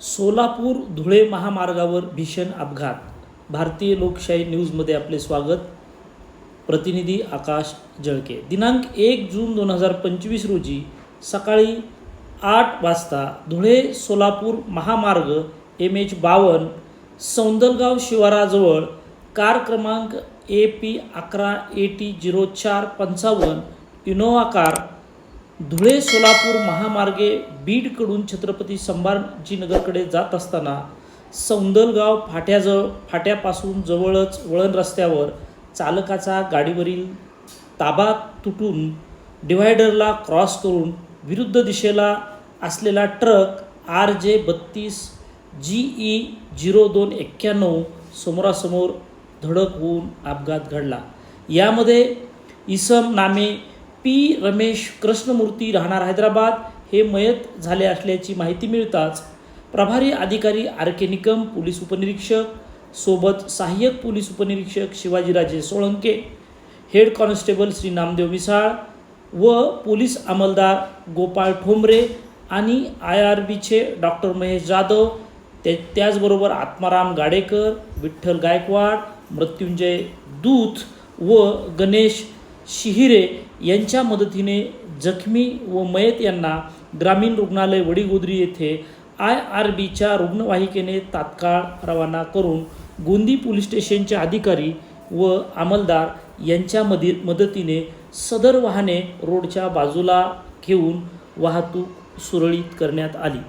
सोलापूर धुळे महामार्गावर भीषण अपघात. भारतीय लोकशाही न्यूजमध्ये आपले स्वागत. प्रतिनिधी आकाश जळके. दिनांक एक जून दोन हजार पंचवीस रोजी सकाळी आठ वाजता धुळे सोलापूर महामार्ग एम एच बावन्न सौंदलगाव शिवाराजवळ कार क्रमांक ए पी अकरा ए टी झिरो चार पंचावन्न इनोवा कार धुळे सोलापूर महामार्गे बीडकडून छत्रपती संभाजीनगरकडे जात असताना सौंदलगाव फाट्याजवळ फाट्यापासून जवळच वळण रस्त्यावर चालकाचा गाडीवरील ताबा तुटून डिव्हायडरला क्रॉस करून विरुद्ध दिशेला असलेला ट्रक आर जे बत्तीस जी ई झिरो दोन एक्क्याण्णव समोरासमोर धडक होऊन अपघात घडला. यामध्ये इसम नामे पी. रमेश कृष्णमूर्ती राहणार हैदराबाद हे मयत झाले असल्याची माहिती मिळताच प्रभारी अधिकारी आर के निकम पोलीस उपनिरीक्षक सोबत सहाय्यक पोलीस उपनिरीक्षक शिवाजीराजे सोळंके हेड कॉन्स्टेबल श्री नामदेव मिसाळ व पोलीस अंमलदार गोपाळ ठोंबरे आणि आय आर बीचे डॉक्टर महेश जाधव ते त्याचबरोबर आत्माराम गाडेकर विठ्ठल गायकवाड मृत्युंजय दूत व गणेश शिहिरे यांच्या मदतीने जखमी व मयत यांना ग्रामीण रुग्णालय वडीगोद्री येथे आय आर बीच्या रुग्णवाहिकेने तात्काळ रवाना करून गोंदी पोलीस स्टेशनचे अधिकारी व अंमलदार यांच्या मदी मदतीने सदर वाहने रोडच्या बाजूला घेऊन वाहतूक सुरळीत करण्यात आली.